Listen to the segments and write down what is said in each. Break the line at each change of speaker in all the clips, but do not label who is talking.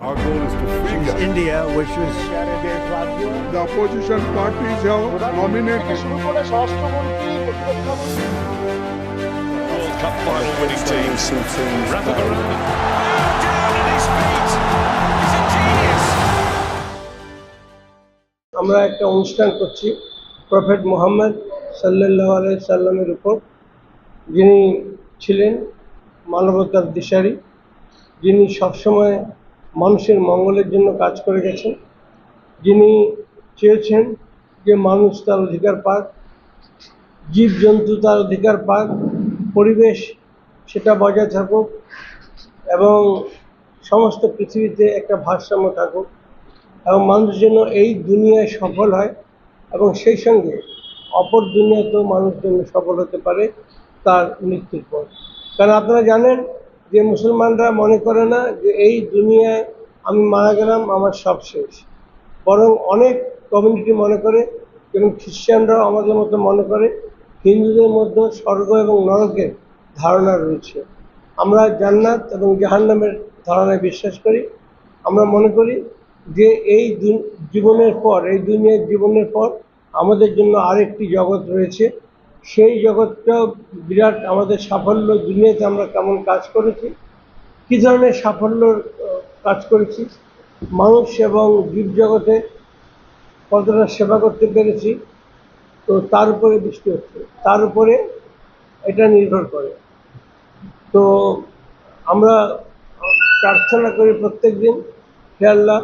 Our goal is to figure
India, which was
The opposition parties have nominated
World Cup final winning teams. Rafa Varane. Oh, down at his feet. He's a genius.
আমরা একটা অনুষ্ঠান করছি prophet Mohammad সাল্লাহ সাল্লামের উপর যিনি ছিলেন মানবতার দিশারি যিনি সবসময় মানুষের মঙ্গলের জন্য কাজ করে গেছেন। যিনি চেয়েছেন যে মানুষ তার অধিকার পাক, জীবজন্তু তার অধিকার পাক, পরিবেশ সেটা বজায় থাকুক এবং সমস্ত পৃথিবীতে একটা ভারসাম্য থাকুক এবং মানুষ যেন এই দুনিয়ায় সফল হয় এবং সেই সঙ্গে অপর দুনিয়াতেও মানুষ যেন সফল হতে পারে তার মৃত্যুর পর। কারণ আপনারা জানেন যে মুসলমানরা মনে করে না যে এই দুনিয়ায় আমি মারা গেলাম, আমার সব শেষ। বরং অনেক কমিউনিটি মনে করে এবং খ্রিস্টানরাও আমাদের মতো মনে করে, হিন্দুদের মধ্যে স্বর্গ এবং নরকের ধারণা রয়েছে। আমরা জান্নাত এবং জাহান্নামের ধারণায় বিশ্বাস করি। আমরা মনে করি যে এই জীবনের পর, এই দুনিয়ার জীবনের পর আমাদের জন্য আরেকটি জগৎ রয়েছে। সেই জগৎটা বিরাট আমাদের সাফল্য দুনিয়াতে আমরা কেমন কাজ করেছি, কী ধরনের সাফল্যর কাজ করেছি, মানুষ এবং জীবজগতে কতটা সেবা করতে পেরেছি, তো তার উপরে বৃষ্টি হচ্ছে। তার উপরে এটা নির্ভর করে। তো আমরা প্রার্থনা করি প্রত্যেক দিন, হে আল্লাহ,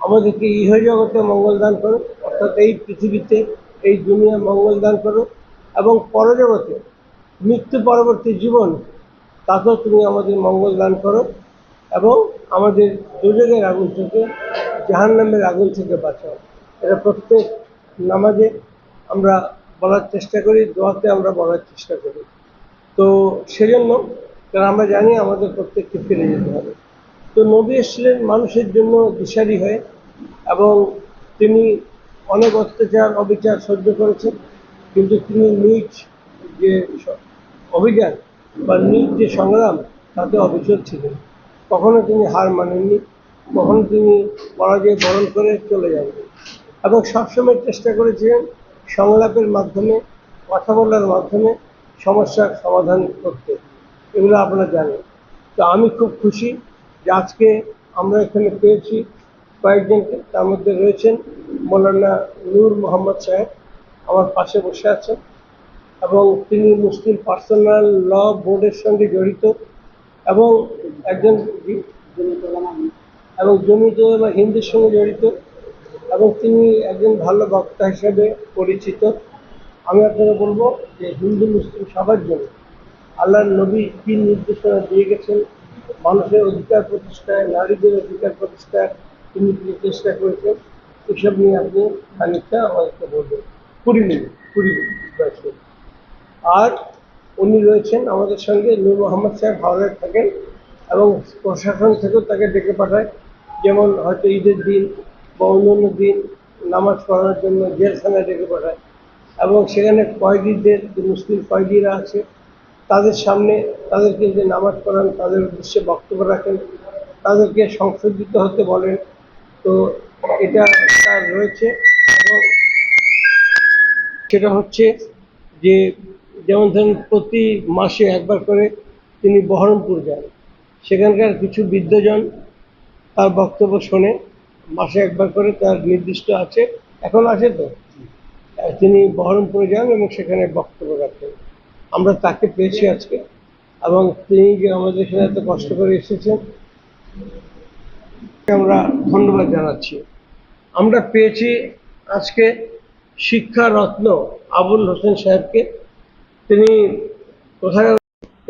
আমাদেরকে ইহ জগতে মঙ্গল দান করো অর্থাৎ এই পৃথিবীতে, এই দুনিয়া মঙ্গল দান করো এবং পরজগতে মৃত্যু পরবর্তী জীবন তাতেও তুমি আমাদের মঙ্গল দান করো এবং আমাদের দুজনের আগুন থেকে, জাহান্নামের আগুন থেকে বাঁচাও। এটা প্রত্যেক নামাজে আমরা বলার চেষ্টা করি, দোয়াতে আমরা বলার চেষ্টা করি। তো সেজন্য কারণ আমরা জানি আমাদের প্রত্যেককে ফিরে যেতে হবে। তো নবী এসেছিলেন মানুষের জন্য দিশারি হয়ে এবং তিনি অনেক অত্যাচার, অবিচার সহ্য করেছেন। কিন্তু তিনি নিজ যে অভিযান বা নিজ যে সংগ্রাম, তাতে অবিচল ছিলেন। কখনো তিনি হার মানেননি, কখনো তিনি পরাজয় বরণ করে চলে যাননি। এবং সবসময় চেষ্টা করেছিলেন সংলাপের মাধ্যমে, কথা বলার মাধ্যমে সমস্যার সমাধান করতে। এগুলো আপনারা জানেন। তো আমি খুব খুশি যে আজকে আমরা এখানে পেয়েছি কয়েকজনকে। তার মধ্যে রয়েছেন মৌলানা নূর মোহাম্মদ সাহেব। আমার পাশে বসে আছেন এবং তিনি মুসলিম পার্সোনাল ল বোর্ডের সঙ্গে জড়িত এবং একজন এবং জমিত এবং হিন্দির সঙ্গে জড়িত এবং তিনি একজন ভালো বক্তা হিসেবে পরিচিত। আমি আপনাকে বলব যে হিন্দু, মুসলিম সবার জন্য আল্লাহর নবী কী নির্দেশনা দিয়ে গেছেন, মানুষের অধিকার প্রতিষ্ঠায়, নারীদের অধিকার প্রতিষ্ঠায় তিনি চেষ্টা করেছেন, এসব নিয়ে আপনি খানিকটা আমাদেরকে বলবেন। কুড়ি মিনিট কুড়ি মিনিট। আর উনি রয়েছেন আমাদের সঙ্গে, নূর মোহাম্মদ সাহেব হাওড়ায় থাকেন এবং প্রশাসন থেকেও তাকে ডেকে পাঠায়। যেমন হয়তো ঈদের দিন বা অন্যান্য দিন নামাজ পড়ানোর জন্য জেলখানায় ডেকে পাঠায়। এবং সেখানে কয়েদিদের, যে মুসলিম কয়েদিরা আছে, তাদের সামনে তাদেরকে যে নামাজ পড়ান, তাদের উদ্দেশ্যে বক্তব্য রাখেন, তাদেরকে সংশোধিত হতে বলেন। তো এটা তার রয়েছে। সেটা হচ্ছে যে, যেমন ধরুন প্রতি মাসে একবার করে তিনি বহরমপুর যান। সেখানকার কিছু বৃদ্ধজন তার বক্তব্য শোনে, মাসে একবার করে তার নির্দিষ্ট আছে, এখন আছে তো। তিনি বহরমপুরে যান এবং সেখানে বক্তব্য রাখেন। আমরা তাকে পেয়েছি আজকে এবং তিনি যে আমাদের এখানে এত কষ্ট করে এসেছেন আমরা ধন্যবাদ জানাচ্ছি। আমরা পেয়েছি আজকে শিক্ষা রত্ন আবুল হোসেন সাহেবকে। তিনি কোথায়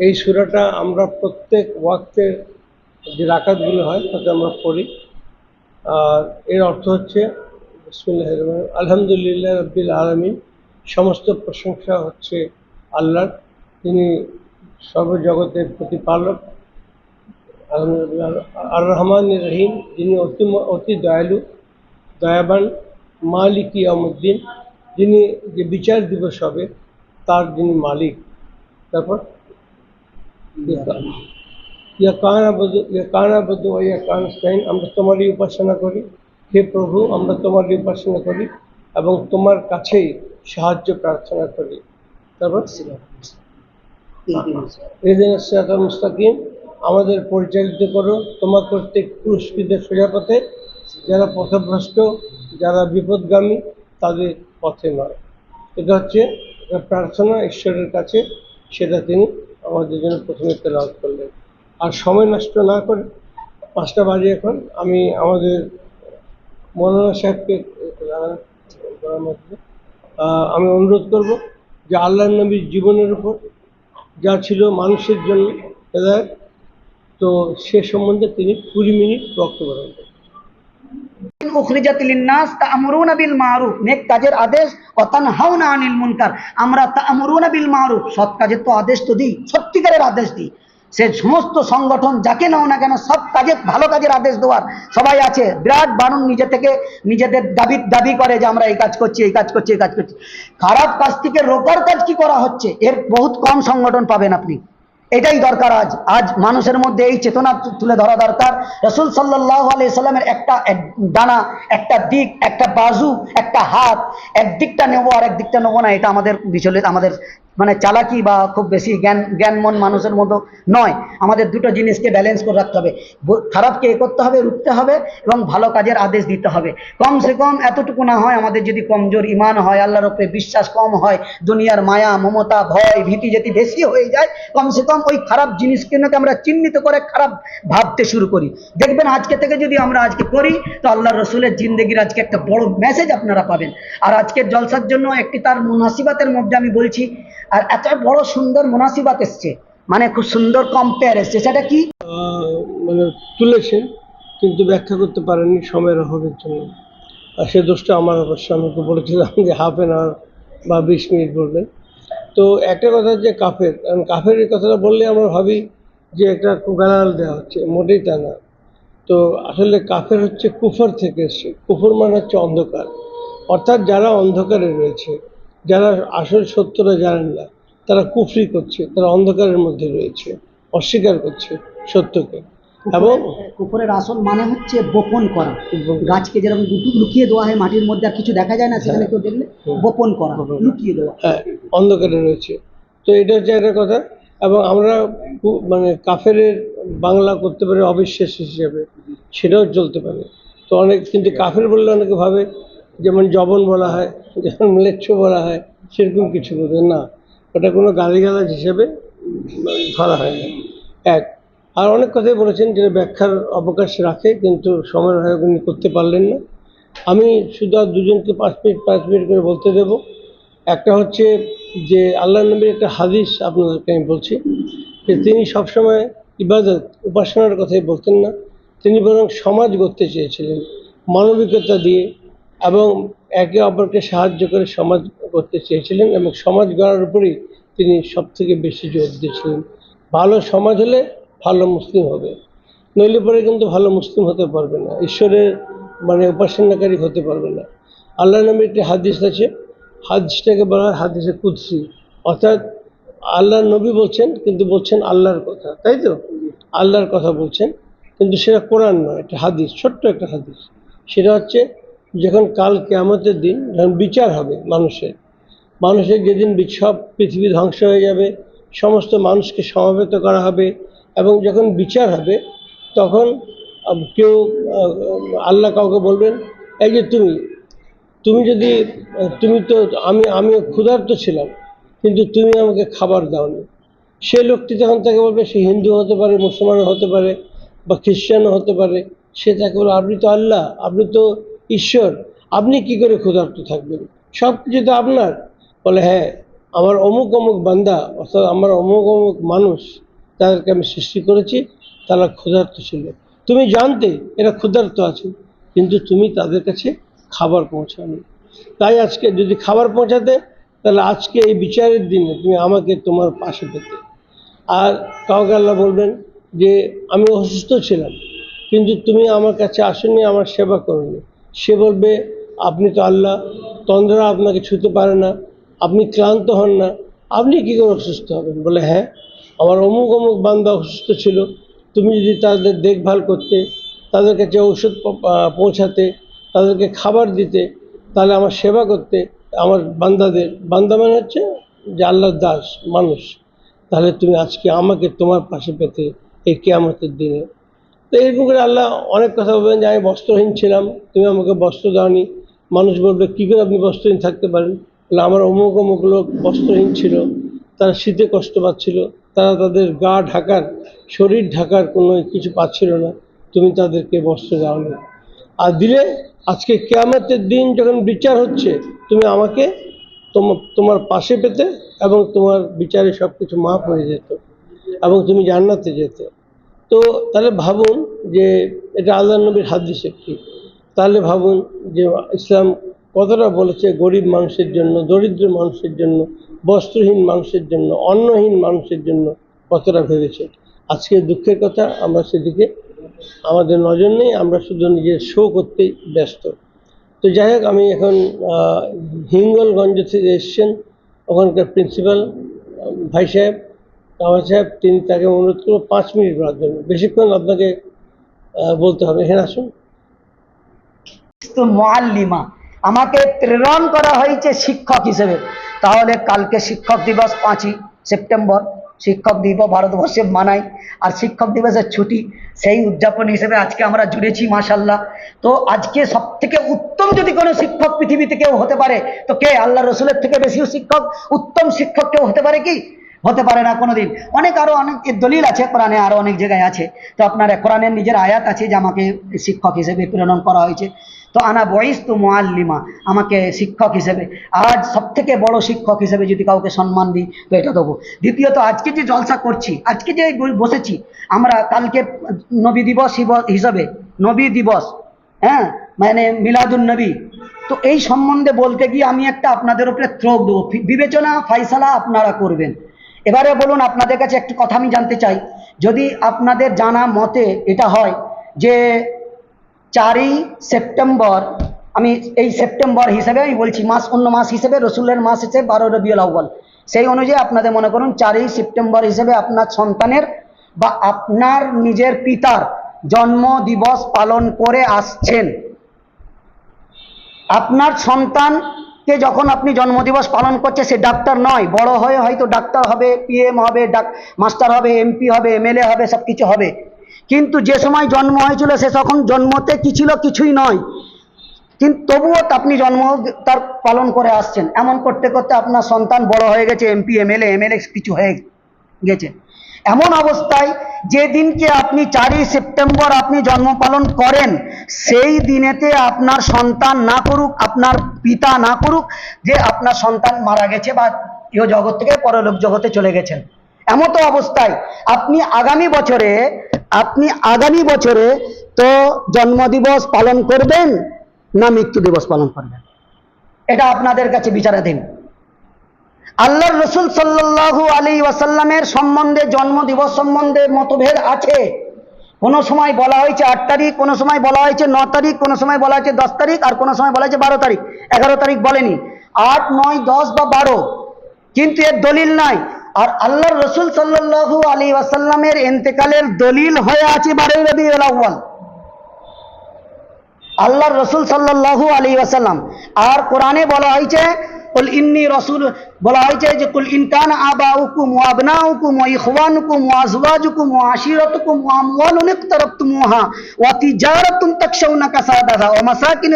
এই সুরাটা আমরা প্রত্যেক ওয়াক্তের যে রাকাতগুলো হয় তাতে আমরা পড়ি। আর এর অর্থ হচ্ছে আলহামদুলিল্লাহ রব্বিল আলমিন, সমস্ত প্রশংসা হচ্ছে আল্লাহর। তিনি সর্বজগতের প্রতিপালক। আর রহমান রহিম, যিনি অতি অতি দয়ালু, দয়াবান মালিক ইয়ামুদ্দিন, যিনি যে বিচার দিবস হবে, তার যিনি মালিক, তারপর ইয়া কানা বধু ইয়া কানা বধু ইয়া কানস্তাইন আমরা তোমারই উপাসনা করি। হে প্রভু, আমরা তোমারই উপাসনা করি এবং তোমার কাছেই সাহায্য প্রার্থনা করি। তারপর মুস্তাকিম, আমাদের পরিচালিত করো। তোমার কর্তৃক পুরস্কৃত সোজা পথে যারা পথভ্রষ্ট, যারা বিপদগামী, তাদের পথে নয়। এটা হচ্ছে প্রার্থনা ঈশ্বরের কাছে, সেটা তিনি আমাদের জন্য প্রথমে তেলাওয়াত করলেন। আর সময় নষ্ট না করে, পাঁচটা বাজে এখন, আমি আমাদের মৌলানা সাহেবকে আমি অনুরোধ করব যে আল্লাহ নবীর জীবনের উপর যা ছিল মানুষের জন্য তো সে সম্বন্ধে তিনি কুড়ি মিনিট বক্তব্য রাখবেন।
সত্যিকারের আদেশ দিই। সে সমস্ত সংগঠন যাকে নাও না কেন সব কাজে, ভালো কাজের আদেশ দেওয়ার। সবাই আছে, বিরাট নিজে থেকে নিজেদের দাবি দাবি করে যে আমরা এই কাজ করছি, এই কাজ করছি, এই কাজ করছি। খারাপ কাজ থেকে রোকার কাজ কি করা হচ্ছে? এর বহুত কম সংগঠন পাবেন আপনি। এটাই দরকার আজ। আজ মানুষের মধ্যে এই চেতনা তুলে ধরা দরকার। রসুল সাল্লাহ আলি সাল্লামের একটা ডানা, একটা দিক, একটা বাজু, একটা হাত, একদিকটা নেব আর একদিকটা নেব না, এটা আমাদের বিচলিত আমাদের মানে চালাকি বা খুব বেশি জ্ঞান জ্ঞানমন মানুষের মতো নয়। আমাদের দুটো জিনিসকে ব্যালেন্স করে রাখতে হবে। খারাপকে এ করতে হবে, রুখতে হবে এবং ভালো কাজের আদেশ দিতে হবে। কমসে কম এতটুকু না হয় আমাদের যদি কমজোর ইমান হয়, আল্লাহর উপরে বিশ্বাস কম হয়, দুনিয়ার মায়া, মমতা, ভয়, ভীতি যদি বেশি হয়ে যায় কমসে কম ওই খারাপ জিনিসকে আমরা চিহ্নিত করে খারাপ ভাবতে শুরু করি। দেখবেন আজকে থেকে যদি আমরা আজকে করি, তো আল্লাহ রসুলের জিন্দগির আজকে একটা বড় মেসেজ আপনারা পাবেন। আর আজকের জলসার জন্য একটি তার মুনাসিবাতের মধ্যে আমি বলছি আর এত বড় সুন্দর মুনাসিবাত এসছে। মানে খুব সুন্দর কম্পেয়ার এসছে। সেটা কি?
মানে তুলেছে, কিন্তু ব্যাখ্যা করতে পারেননি, সময়ের অভাবের জন্য। আর সে দোষটা আমার অবশ্য আমি বলেছিলাম যে হাফ অ্যান আওয়ার বা বিশ মিনিট বলবেন তো একটা কথা যে কাফের, কারণ কাফের কথাটা বললে আমরা ভাবি যে একটা গালাল দেওয়া হচ্ছে, মোটেই তা না। তো আসলে কাফের হচ্ছে কুফর থেকে এসছে। কুফর মানে হচ্ছে অন্ধকার। অর্থাৎ যারা অন্ধকারে রয়েছে যারা আসল সত্যটা জানেন না তারা কুফরি করছে তারা অন্ধকারের মধ্যে রয়েছে অস্বীকার করছে সত্যকে। এবং
কুকুরের আসল মানে হচ্ছে বপন করা। গাছকে যেরকম লুকু- লুকিয়ে দেওয়া হয় মাটির মধ্যে আর কিছু দেখা যায় না সেখানে কেউ দেখলে বপন করা লুকিয়ে দেওয়া।
হ্যাঁ, অন্ধকারে রয়েছে। তো এটা হচ্ছে একটা কথা এবং আমরা মানে কাফের বাংলা করতে পারি অবিশ্বাস হিসেবে সেটাও চলতে পারে। তো অনেক কিন্তু কাফের বললে অনেকে ভাবে যেমন জবন বলা হয়, যেমন ম্লেচ্ছ বলা হয়, সেরকম কিছু বোঝে না। ওটা কোনো গালিগালাজ হিসেবে ধরা হয় না। এক, আর অনেক কথাই বলেছেন যেটা ব্যাখ্যার অবকাশ রাখে, কিন্তু সময়ের অভাবে উনি করতে পারলেন না। আমি শুধু আর দুজনকে পাঁচ মিনিট পাঁচ মিনিট করে বলতে দেব। একটা হচ্ছে যে আল্লাহ নবীর একটা হাদিস আপনাদেরকে আমি বলছি, যে তিনি সবসময় ইবাদত, উপাসনার কথাই বলতেন না। তিনি বরং সমাজ গড়তে চেয়েছিলেন, মানবিকতা দিয়ে এবং একে অপরকে সাহায্য করে সমাজ করতে চেয়েছিলেন এবং সমাজ গড়ার উপরেই তিনি সব থেকে বেশি জোর দিয়েছিলেন। ভালো সমাজ হলে ভালো মুসলিম হবে। নইলে পরে কিন্তু ভালো মুসলিম হতে পারবে না। ঈশ্বরের মানে উপাসনাকারী হতে পারবে না। আল্লাহ নামের একটি হাদিস আছে। হাদিসটাকে বলা হয় হাদিসে কুদসি। অর্থাৎ আল্লাহ নবী বলছেন, কিন্তু বলছেন আল্লাহর কথা। তাই তো? আল্লাহর কথা বলছেন। কিন্তু সেটা কোরআন নয় একটা হাদিস, ছোট্ট একটা হাদিস। সেটা হচ্ছে যখন কাল কেয়ামতের দিন যখন বিচার হবে মানুষের মানুষের যেদিন সব পৃথিবী ধ্বংস হয়ে যাবে, সমস্ত মানুষকে সমাবেত করা হবে এবং যখন বিচার হবে, তখন কেউ আল্লাহ কাউকে বলবেন, এই যে তুমি তুমি যদি, তুমি তো আমি আমি ক্ষুধার্ত ছিলাম, কিন্তু তুমি আমাকে খাবার দাওনি। সে লোকটি তখন তাকে বলবে, সে হিন্দু হতে পারে, মুসলমানও হতে পারে বা খ্রিস্টানও হতে পারে, সে তাকে বলবে, আপনি তো আল্লাহ, আপনি তো ঈশ্বর, আপনি কি করে ক্ষুধার্ত থাকবেন? সব কিছু তো আপনার। বলে হ্যাঁ আমার অমুক অমুক বান্দা, অর্থাৎ আমার অমুক অমুক মানুষ তাদেরকে আমি সৃষ্টি করেছি, তারা ক্ষুধার্ত ছিল। তুমি জানতে এরা ক্ষুধার্ত আছে, কিন্তু তুমি তাদের কাছে খাবার পৌঁছানো তাই আজকে যদি খাবার পৌঁছাতে, তাহলে আজকে এই বিচারের দিনে তুমি আমাকে তোমার পাশে পেতে। আর কাউকে আল্লাহ বলবেন যে, আমি অসুস্থ ছিলাম, কিন্তু তুমি আমার কাছে আসনি, আমার সেবা করনি। সে বলবে, আপনি তো আল্লাহ, তন্দ্রা আপনাকে ছুতে পারে না, আপনি ক্লান্ত হন না, আপনি কী করে অসুস্থ হবেন? বলে হ্যাঁ আমার অমুক অমুক বান্দা অসুস্থ ছিল, তুমি যদি তাদের দেখভাল করতে, তাদের কাছে ঔষধ পৌঁছাতে, তাদেরকে খাবার দিতে, তাহলে আমার সেবা করতে, আমার বান্দাদের, বান্দা মানে হচ্ছে যে আল্লাহর দাস, মানুষ, তাহলে তুমি আজকে আমাকে তোমার পাশে পেতে এই কেয়ামতের দিনে তো এরকম করে আল্লাহ অনেক কথা বলবেন যে, আমি বস্ত্রহীন ছিলাম, তুমি আমাকে বস্ত্র দাওনি। মানুষ বলবে, কী করে আপনি বস্ত্রহীন থাকতে পারেন? তাহলে আমার অমুক অমুক লোক বস্ত্রহীন ছিল, তারা শীতে কষ্ট পাচ্ছিল, তারা তাদের গা ঢাকার, শরীর ঢাকার কোনো কিছু পাচ্ছিল না, তুমি তাদেরকে বস্ত্র দাওনি। আর দিলে, আজকে কেয়ামতের দিন যখন বিচার হচ্ছে, তুমি আমাকে তোমার পাশে পেতে এবং তোমার বিচারে সব কিছু মাফ হয়ে যেত এবং তুমি জান্নাতে যেতে। তো তাহলে ভাবুন যে এটা আল্লাহ নবীর হাদিস একটি। তাহলে ভাবুন যে ইসলাম কতটা বলেছে গরিব মানুষের জন্য, দরিদ্র মানুষের জন্য, বস্ত্রহীন মানুষের জন্য, অন্নহীন মানুষের জন্য কতটা ভেবেছে? আজকে দুঃখের কথা আমরা সেদিকে আমাদের নজর নেই, আমরা শুধু নিজের শো করতেই ব্যস্ত। তো যাই হোক, আমি এখন হিঙ্গলগঞ্জ থেকে এসছেন ওখানকার প্রিন্সিপাল ভাই সাহেব। কামাল সাহেব তিনি তাকে অনুরোধ করব পাঁচ মিনিট জন্য। বেশিক্ষণ আপনাকে বলতে হবে। আসুন।
মোয়াল্লিমা, আমাকে প্রেরণ করা হয়েছে শিক্ষক হিসেবে। তাহলে কালকে শিক্ষক দিবস পাঁচই সেপ্টেম্বর। শিক্ষক দিবস ভারতবর্ষে মানাই আর শিক্ষক দিবসের ছুটি সেই উদযাপন হিসেবে আজকে আমরা জুড়েছি মাসাল্লাহ তো আজকে সব থেকে উত্তম যদি কোনো শিক্ষক পৃথিবীতে কেউ হতে পারে, তো কে? আল্লাহ রসুলের থেকে বেশিও শিক্ষক। উত্তম শিক্ষক কেউ হতে পারে কি? হতে পারে না কোনোদিন। অনেক আরও অনেক দলিল আছে, কোরআনে আরও অনেক জায়গায় আছে। তো আপনার কোরআনের নিজের আয়াত আছে যে আমাকে শিক্ষক হিসেবে প্রেরণ করা হয়েছে। তো আনা বয়স তো মোয়াল্লিমা আমাকে শিক্ষক হিসেবে। আজ সব থেকে বড় শিক্ষক হিসেবে যদি কাউকে সম্মান দিই, তো এটা দেবো। দ্বিতীয়ত, আজকে যে জলসা করছি, আজকে যে বসেছি, আমরা কালকে নবী দিবস হিসাবে, নবী দিবস হ্যাঁ? মানে মিলাদুন নবী। তো এই সম্বন্ধে বলতে গিয়ে আমি একটা আপনাদের উপরে থ্রোক দেবো। বিবেচনা, ফাইসালা আপনারা করবেন। এবারে বলুন আপনাদের কাছে একটি কথা আমি জানতে চাই। যদি আপনাদের জানা মতে এটা হয় যে চারই সেপ্টেম্বর, আমি এই সেপ্টেম্বর হিসেবে আমি বলছি, মাস অন্য মাস হিসেবে, রসুলের মাস হিসেবে বারো রবিউল আউ্বাল সেই অনুযায়ী আপনাদের মনে করুন, চারই সেপ্টেম্বর হিসেবে আপনার সন্তানের বা আপনার নিজের পিতার জন্ম দিবস পালন করে আসছেন। আপনার সন্তানকে যখন আপনি জন্মদিবস পালন করছে, সে ডাক্তার নয়। বড় হয়ে হয়তো ডাক্তার হবে পিএম হবে মাস্টার হবে এমপি হবে এমএলএ হবে সব কিছু হবে। কিন্তু যে সময় জন্ম হয়েছিল, সে তখন জন্মতে কি ছিল কিছুই নয়। কিন্তু তবুও আপনি জন্ম তার পালন করে আসছেন। এমন করতে করতে আপনার সন্তান বড় হয়ে গেছে এমপি এমএলএ এমএলএ কিছু হয়ে গেছে। এমন অবস্থায় যে দিনকে আপনি চারই সেপ্টেম্বর আপনি জন্ম পালন করেন, সেই দিনেতে আপনার সন্তান না করুক, আপনার পিতা না করুক, যে আপনার সন্তান মারা গেছে বা ইহ জগৎ থেকে পরলোক জগতে চলে গেছেন। এমতো অবস্থায় আপনি আগামী বছরে, আপনি আগামী বছরে তো জন্মদিবস পালন করবেন না মৃত্যু দিবস পালন করবেন? এটা আপনাদের কাছে বিচারাধীন। আল্লাহর রসুল সাল্লাল্লাহু আলী ওয়াসাল্লামের সম্বন্ধে, জন্মদিবস সম্বন্ধে মতভেদ আছে। কোনো সময় বলা হয়েছে আট তারিখ, কোনো সময় বলা হয়েছে ন তারিখ, কোনো সময় বলা হয়েছে দশ তারিখ, আর কোনো সময় বলা হয়েছে বারো তারিখ। এগারো তারিখ বলেনি। আট, নয়, দশ বা বারো। কিন্তু এর দলিল নাই। আর আল্লাহর রসুল সাল্লাল্লাহু আলী ওয়াসাল্লামের এন্তেকালের দলিল হয়ে আছে বারোই রবি আউ্বাল আল্লাহর রসুল সাল্লাল্লাহু আলী ওয়াসাল্লাম। আর কোরআনে বলা হয়েছে কুল ইন্নি রসুল বলা হয়েছে যে কুল ইনকান আবাউকুম ওয়া আবনাউকুম ওয়া ইখওয়ানুকুম ওয়া আজওয়াজুকুম ওয়া আশিরাতুকুম ওয়া আমওয়ালুন ইকতারাবতুমুহা ওয়া তিজারাতুন তাকশাউনা কাসাদাহা ওয়া মাসাকিন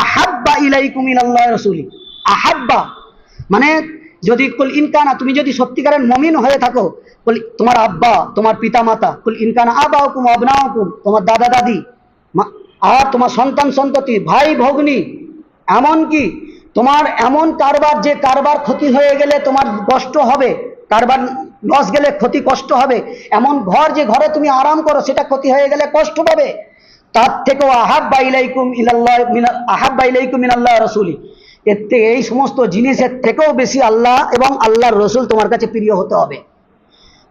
আহাব্বা ইলাইকুম ইলাল্লাহি আহাব্বা মানে যদি কুল ইনকানা তুমি যদি সত্যিকারের মমিন হয়ে থাকো কুল তোমার আব্বা, তোমার পিতা মাতা কুল ইনকানা আবাউকুম ওয়া হুকুম তোমার দাদা দাদি আর তোমার সন্তান সন্ততি, ভাই, ভগ্নী, এমনকি তোমার এমন কারবার যে কারবার ক্ষতি হয়ে গেলে তোমার কষ্ট হবে, কারবার লস গেলে ক্ষতি কষ্ট হবে, এমন ঘর যে ঘরে তুমি আরাম করো, সেটা ক্ষতি হয়ে গেলে কষ্ট পাবে। তার থেকেও আহাব বাইলাইকুম ইলাল্লাহ আহাব বাইলাইকুম ইনাল্লাহ রসুলি। এর থেকে এই সমস্ত জিনিসের থেকেও বেশি আল্লাহ এবং আল্লাহর রসুল তোমার কাছে প্রিয় হতে হবে।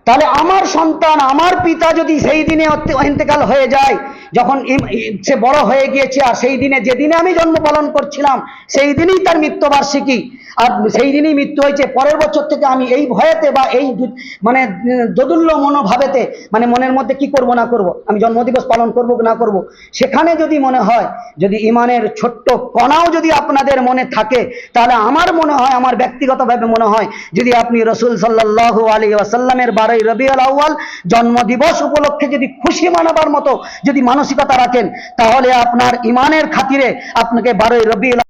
তাহলে আমার সন্তান, আমার পিতা যদি সেই দিনে ইন্তেকাল হয়ে যায়, যখন সে বড় হয়ে গিয়েছে, আর সেই দিনে যেদিনে আমি জন্ম পালন করছিলাম, সেই দিনই তার মৃত্যুবার্ষিকী। আর সেই দিনই মৃত্যু হয়েছে, পরের বছর থেকে আমি এই ভয়েতে বা এই মানে দোদুল্য মনোভাবেতে মানে মনের মধ্যে কি করব না করব, আমি জন্মদিবস পালন করব না করব, সেখানে যদি মনে হয়, যদি ইমানের ছোট্ট কণাও যদি আপনাদের মনে থাকে, তাহলে আমার মনে হয়, আমার ব্যক্তিগতভাবে মনে হয়, যদি আপনি রসুল সাল্লাহ আলী ওয়াসাল্লামের বারোই রবিউল আউ্য়াল জন্মদিবস উপলক্ষে যদি খুশি মানাবার মতো যদি মানসিকতা রাখেন, তাহলে আপনার ইমানের খাতিরে আপনাকে বারোই রবিউল